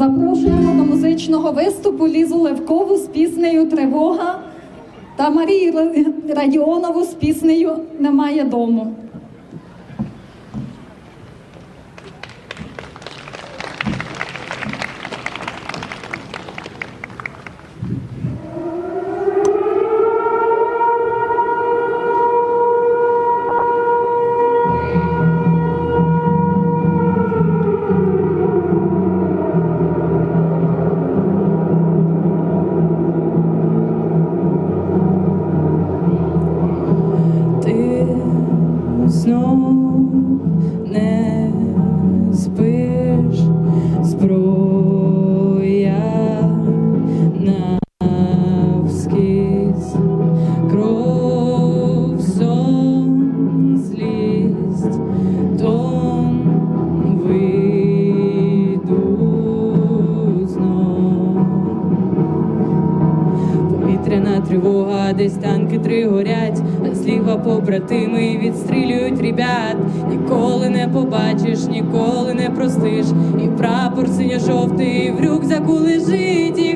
Запрошуємо до музичного виступу Лізу Левкову з піснею Тривога та Марії Радіонову з піснею Немає дому. десь танки три горять, а зліва побратими відстрілюють ребят. Ніколи не побачиш, ніколи не простиш, і прапор синьо жовтий в рюкзаку лежить.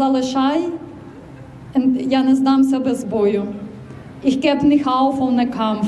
залишай, я не здамся без бою. Ich geb nicht auf ohne Kampf.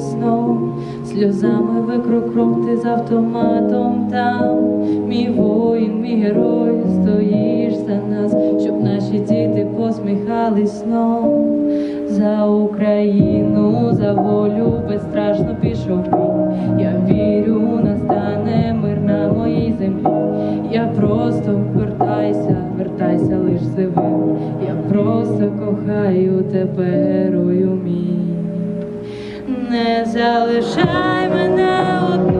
знов, сльозами викру кров ти з автоматом там, мій воїн, мій герой, стоїш за нас, щоб наші діти посміхали сном за Україну, за волю безстрашно пішов. Бій. Я вірю, настане мир на моїй землі. Я просто вертайся, вертайся лиш живим. Я просто кохаю тебе, герою мій не залишай мене одну.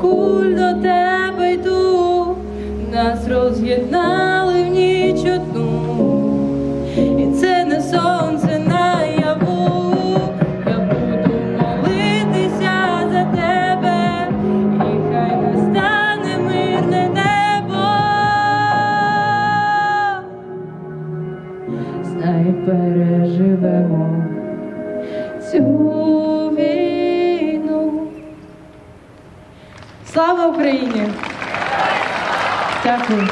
куль до тебе йду, нас роз'єднали в ніч одну. Дякую.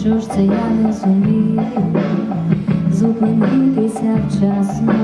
Що ж це я не зумію зупинитися вчасно.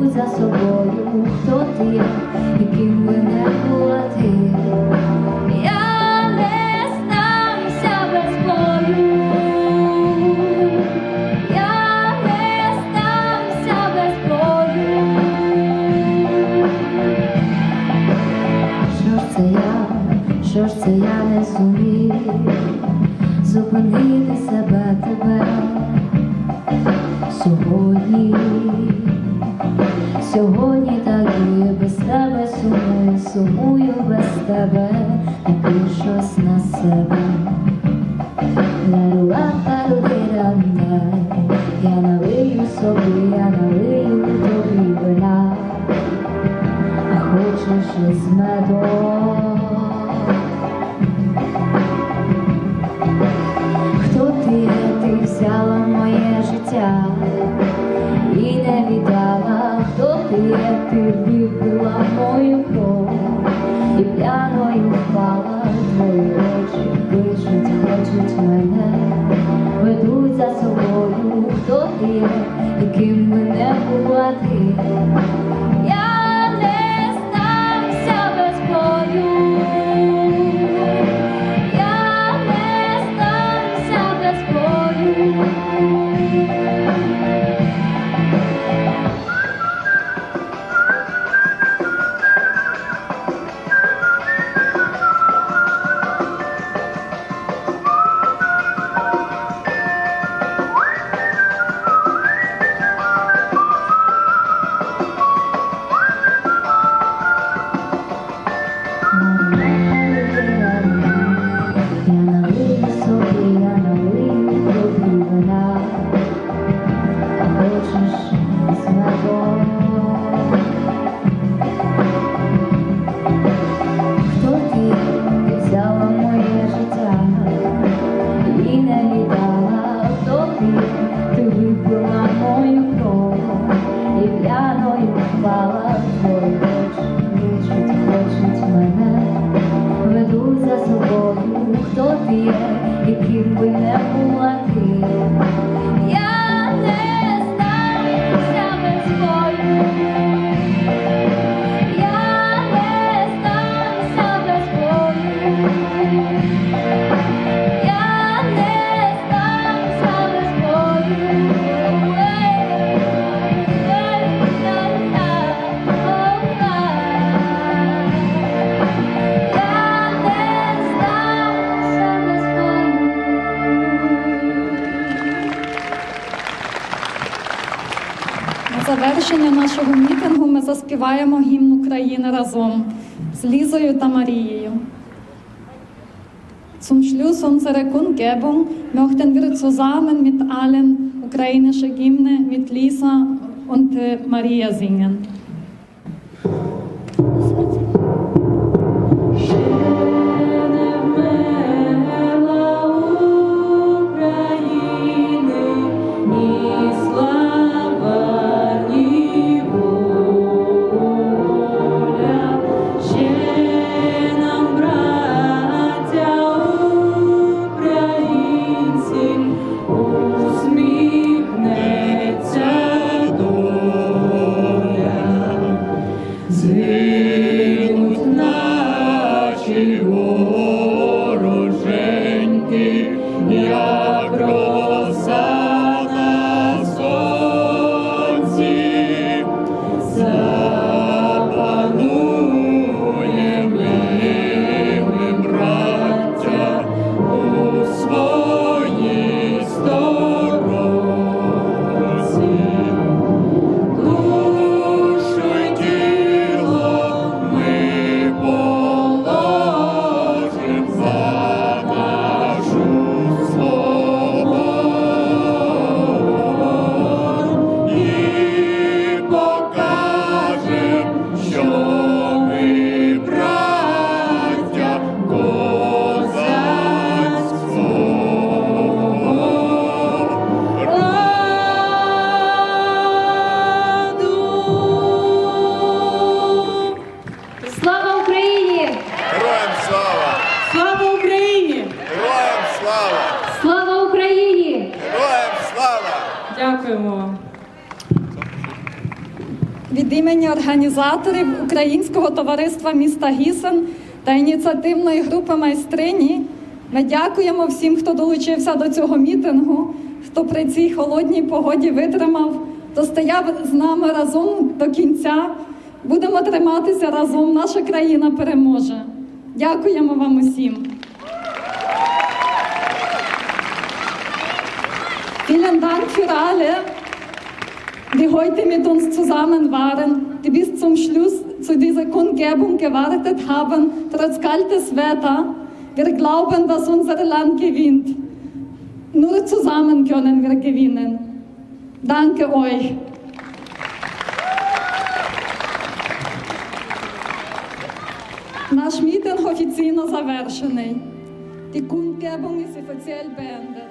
за собою, хто ти, яким мене. Купую без тебе і щось на себе. Ларула, парудирана, я налию собі, я налию тобі вина, а хочеш із медом. кличуть мене, ведуть за собою, хто є, яким мене бувати. нашого мітингу ми заспіваємо гімн України разом з Лізою та Марією. Zum Schluss unserer Kundgebung möchten wir zusammen mit allen ukrainische Hymne mit Lisa und äh, Maria singen. живот. Дякуємо. Від імені організаторів Українського товариства міста Гісен та ініціативної групи майстрині ми дякуємо всім, хто долучився до цього мітингу, хто при цій холодній погоді витримав, хто стояв з нами разом до кінця. Будемо триматися разом. Наша країна переможе. Дякуємо вам усім. Vielen Dank für alle, die heute mit uns zusammen waren, die bis zum Schluss zu dieser Kundgebung gewartet haben, trotz kaltes Wetter. Wir glauben, dass unser Land gewinnt. Nur zusammen können wir gewinnen. Danke euch. Наш мітинг офіційно завершений. Die Kundgebung ist offiziell beendet.